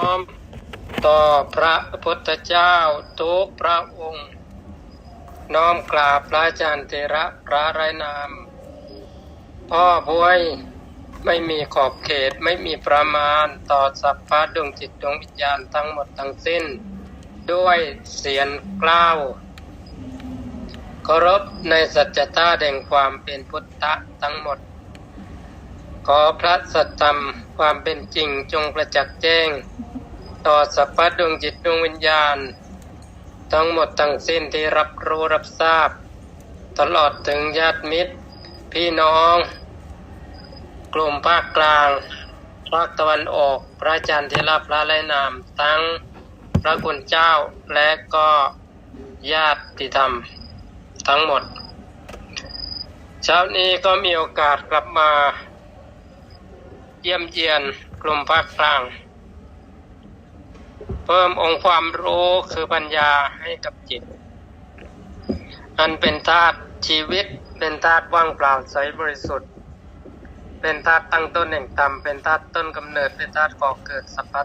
น้อมต่อพระพุทธเจ้าทุกพระองค์ น้อมกราบพระอาจารย์เทระพระไรนาม พ่อบวยไม่มีขอบเขตไม่มีประมาณต่อสัพพะดวงจิตดวงวิญญาณทั้งหมดทั้งสิ้น ด้วยเสียงกล้าวเคารพในสัจธาแห่งความเป็นพุทธะทั้งหมด ขอพระสัตธรรมความเป็นจริงจงประจักษ์แจ้ง ต่อสัพพะดวงจิตดวงวิญญาณ ทั้งหมดทั้งสิ้นที่รับรู้รับทราบ ตลอดถึงญาติมิตร พี่น้อง กลุ่มภาคกลาง ภาคตะวันออกพระอาจารย์ที่รับพระไลนาม ทั้งพระคุณเจ้าและก็ญาติธรรม ทั้งหมด เช้านี้ก็มีโอกาสกลับมา เยี่ยมเยียนกลุ่มภาคกลาง เพิ่มองค์ความรู้คือปัญญาให้กับจิต อันเป็นธาตุชีวิตเป็นธาตุว่างเปล่าใสบริสุทธิ์ เป็นธาตุตั้งต้นแห่งธรรมเป็นธาตุต้นกำเนิดเป็นธาตุก่อเกิดสัพพะ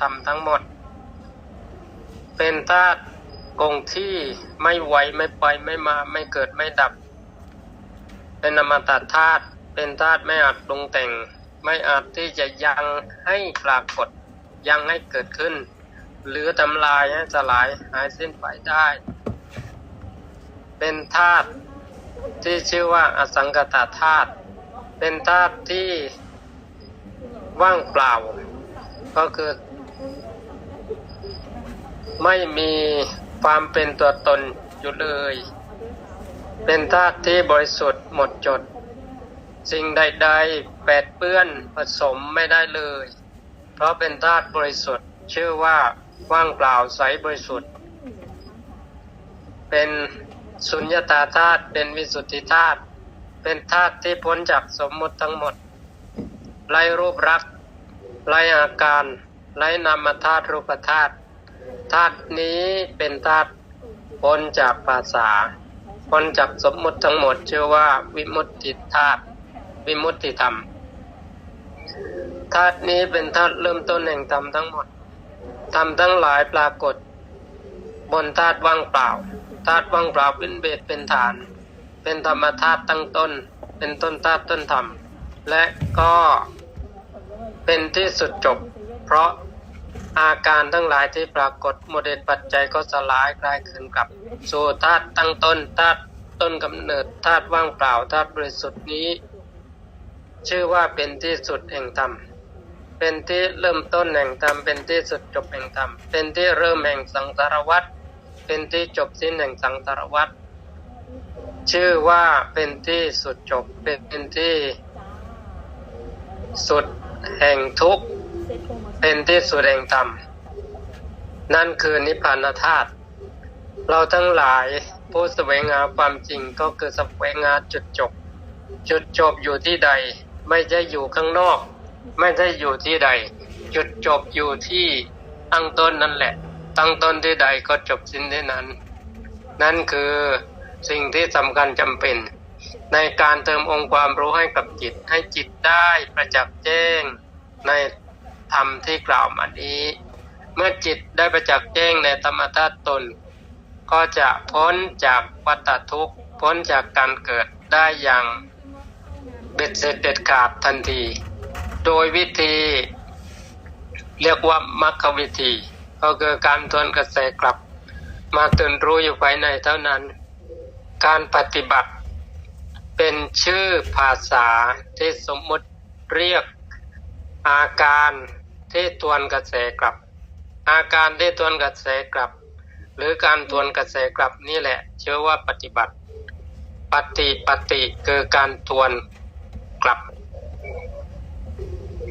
ธรรมทั้งหมด เป็นธาตุคงที่ไม่ไหวไม่ไปไม่มาไม่เกิดไม่ดับ เป็นอมตะธาตุเป็นธาตุไม่อาจปรุงแต่ง ไม่อาจที่จะยังให้ปรากฏยังให้เกิดขึ้น หรือทำลายให้สลายหายสิ้นไปได้ เป็นธาตุที่ชื่อว่าอสังกตธาตุเป็นธาตุที่ว่างเปล่า ก็คือไม่มีความเป็นตัวตนอยู่เลย เป็นธาตุที่บริสุทธิ์หมดจด สิ่งใดๆแปดเปื้อนผสมไม่ได้เลย เพราะเป็นธาตุบริสุทธิ์ ชื่อว่าว่างเปล่าใสบริสุทธิ์ เป็นสุญญตาธาตุเป็นวิสุทธิธาตุเป็นธาตุที่พ้นจากสมมุติทั้งหมดไร้รูปรักษไร้อาการไร้นามธาตุรูปธาตุธาตุนี้เป็นธาตุพ้นจากภาษาพ้นจากสมมุติทั้งหมดชื่อว่าวิมุตติธาตุ วิมุตติธรรมธาตุนี้เป็นธาตุเริ่มต้นแห่งธรรมทั้งหมดธรรมทั้งหลายปรากฏ บนธาตุว่างเปล่าธาตุว่างเปล่าเป็นเบสเป็นฐาน เป็นธรรมธาตุตั้งต้น เป็นต้นธาตุต้นธรรม และก็เป็นที่สุดจบ เพราะอาการทั้งหลายที่ปรากฏโมเดลปัจจัยก็สลายกลายคืนกลับสู่ธาตุตั้งต้นธาตุต้นกำเนิดธาตุว่างเปล่าธาตุบริสุทธิ์นี้ ชื่อว่าเป็นที่สุดแห่งธรรม เป็นที่เริ่มต้นแห่งธรรม เป็นที่สุดจบแห่งธรรม เป็นที่เริ่มแห่งสังสารวัฏ เป็นที่จบสิ้นแห่งสังสารวัฏ ชื่อว่าเป็นที่สุดจบ เป็นที่สุดแห่งทุกข์ เป็นที่สุดแห่งธรรม นั่นคือนิพพานธาตุ เราทั้งหลายผู้แสวงหาความจริงก็คือแสวงหาจุดจบ จุดจบอยู่ที่ใด ไม่ใช่อยู่ข้างนอก ไม่ใช่อยู่ที่ใด จุดจบอยู่ที่ตั้งต้นนั่นแหละ ตั้งต้นที่ใดก็จบสิ้นที่นั้น นั่นคือสิ่งที่สำคัญจำเป็น ในการเติมองค์ความรู้ให้กับจิต ให้จิตได้ประจักษ์แจ้งในธรรมที่กล่าวมานี้ เมื่อจิตได้ประจักษ์แจ้งในธรรมธาตุตน ก็จะพ้นจากวัฏทุกข์ พ้นจากการเกิดได้อย่าง เบ็ดเสร็จเด็ดขาดทันที โดยวิธีเรียกว่ามัคควิธี ก็คือการทวนกระแสกลับ มาตื่นรู้อยู่ภายในเท่านั้น การปฏิบัติเป็นชื่อภาษาที่สมมุติเรียกอาการที่ทวนกระแสกลับ อาการที่ทวนกระแสกลับ หรือการทวนกระแสกลับนี่แหละเชื่อว่าปฏิบัติ ปฏิปฏิคือการทวน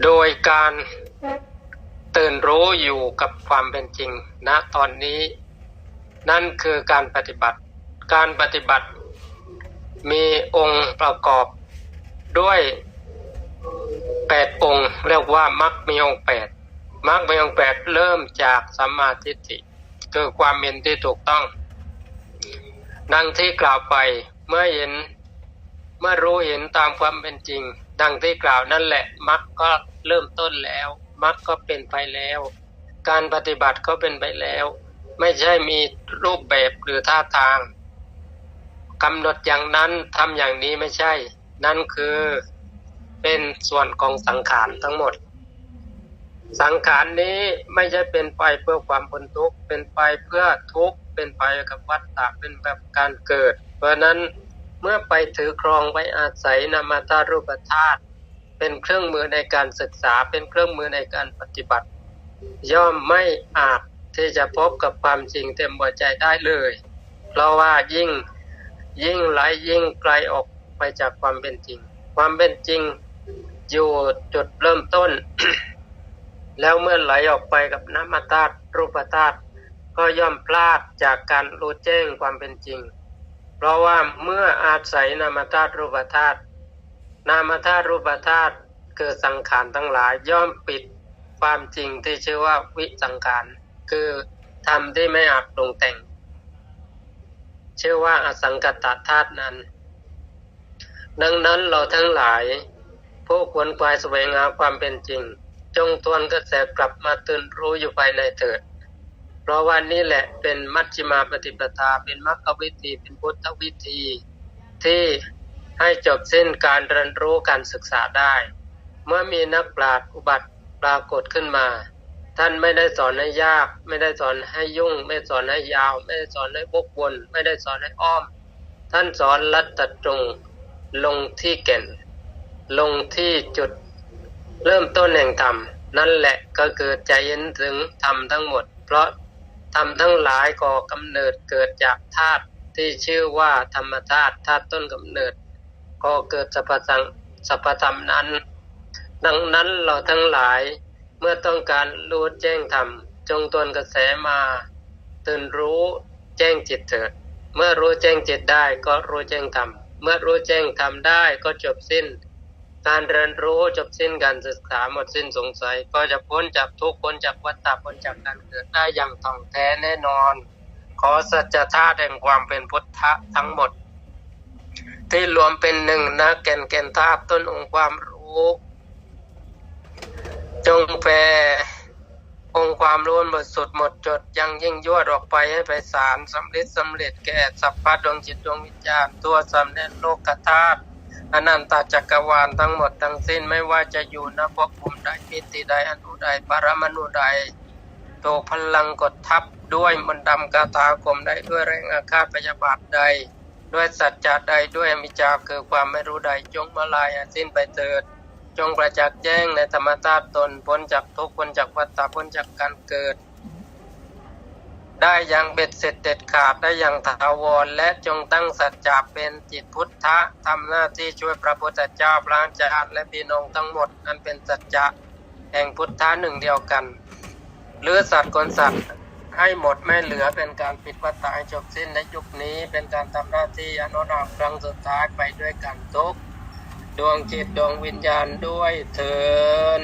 โดยการตื่นรู้อยู่กับความเป็นจริงณตอนนี้ นั่นคือการปฏิบัติ การปฏิบัติ มีองค์ประกอบด้วยแปดองค์ เรียกว่ามรรคมีองค์แปดมรรคมีองค์แปดเริ่มจากสัมมาทิฏฐิคือความเห็นที่ถูกต้อง ดังที่กล่าวไปเมื่อเห็นเมื่อรู้เห็นตามความเป็นจริง ดังที่กล่าวนั่นแหละมรรคก็เริ่มต้นแล้วมรรคก็เป็นไปแล้ว การปฏิบัติก็เป็นไปแล้ว ไม่ใช่มีรูปแบบหรือท่าทางกำหนดอย่างนั้นทำอย่างนี้ไม่ใช่ นั่นคือเป็นส่วนของสังขารทั้งหมด สังขารนี้ไม่ใช่เป็นไปเพื่อความพ้นทุกข์เป็นไปเพื่อทุกข์เป็นไปกับวัฏฏะเป็นแบบการเกิด เพราะฉะนั้น เมื่อไปถือครองไปอาศัยนามาตารูปธาตุเป็นเครื่องมือในการศึกษาเป็นเครื่องมือในการปฏิบัติ ย่อมไม่อาจที่จะพบกับความจริงเต็มหัวใจได้เลย เพราะว่ายิ่งยิ่งไหลยิ่งไกลออกไปจากความเป็นจริง ความเป็นจริงอยู่จุดเริ่มต้น แล้วเมื่อไหลออกไปกับน้ำมาตาตรูปธาตุก็ย่อมพลาดจากการรู้แจ้งความเป็นจริง เพราะว่าเมื่ออาศัยนามธาตุรูปธาตุนามธาตุรูปธาตุคือสังขารทั้งหลายย่อมปิดความจริงที่ชื่อว่าวิสังขารคือธรรมที่ไม่อาจปรุงแต่ง ชื่อว่าอสังกตธาตุนั้น ดังนั้นเราทั้งหลาย ผู้ควรควายแสวงหาความเป็นจริง จงทวนกระแสกลับมาตื่นรู้อยู่ภายในเถิด ราะว่านี่แหละเป็นมัชฌิมาปฏิปทา เป็นมรรควิธี เป็นพุทธวิธี ที่ให้จบสิ้นการเรียนรู้การศึกษาได้ เมื่อมีนักปราชญ์อุบัติปรากฏขึ้นมา ท่านไม่ได้สอนให้ยาก ไม่ได้สอนให้ยุ่ง ไม่สอนให้ยาว ไม่ได้สอนให้วกวนไม่ได้สอนให้อ้อม ท่านสอนลัดตัดตรงลงที่แก่น ลงที่จุดเริ่มต้นแห่งธรรม นั่นแหละก็คือใจเย็นถึงธรรมทั้งหมด เพราะ ธรรมทั้งหลายก่อกำเนิดเกิดจากธาตุที่ชื่อว่าธรรมธาตุธาตุต้นกำเนิดก็เกิดสัพพสังสัพพธรรมนั้น ดังนั้นเราทั้งหลายเมื่อต้องการรู้แจ้งธรรมจงตวนกระแสมาตื่นรู้แจ้งจิตเถิด เมื่อรู้แจ้งจิตได้ก็รู้แจ้งธรรมเมื่อรู้แจ้งธรรมได้ก็จบสิ้น การเรียนรู้จบสิ้นการศึกษาหมดสิ้นสงสัย ก็จะพ้นจากทุกข์พ้นจากวัฏฏะพ้นจากการเกิดได้อย่างท่องแท้แน่นอน ขอสัจธาตุแห่งความเป็นพุทธะทั้งหมด ที่รวมเป็นหนึ่งนะแก่นแก่นธาตุต้นองค์ความรู้ จงแผ่องค์ความรู้หมดสุดหมดจดยังยิ่งยวดออกไปให้ไปสารสำเร็จสำเร็จแก่สัพพะดวงจิตดวงวิญญาณตัวสำเร็จโลกธาตุ อนันตจักรวาลทั้งหมดทั้งสิ้นไม่ว่าจะอยู่ณภพภูมิใดมิติใดอนุใดปรมาณุใดถูกพลังกดทับด้วยมนต์ดำกาถาคมใดด้วยแรงอาฆาตพยาบาทใด ด้วยสัจจะใดด้วยอมิจจาคือความไม่รู้ใดจงมาลายสิ้นไปเถิด จงประจักษ์แจ้งในธรรมธาตุตนพ้นจากทุกข์พ้นจากวัฏฏะพ้นจากการเกิด ได้อย่างเบ็ดเสร็จเด็ดขาดได้อย่างถาวร และจงตั้งสัจจะเป็นจิตพุทธะทำหน้าที่ช่วยพระพุทธเจ้าพระอาจารย์และพี่น้องทั้งหมด อันเป็นสัจจะแห่งพุทธะหนึ่งเดียวกัน หรือสัตว์คนสัตว์ให้หมดไม่เหลือเป็นการปิดวัฏฏะจบสิ้นในยุคนี้เป็นการทำหน้าที่อนุนามครั้งสุดท้ายไปด้วยกันทุกดวงจิตดวงวิญญาณด้วยเถิน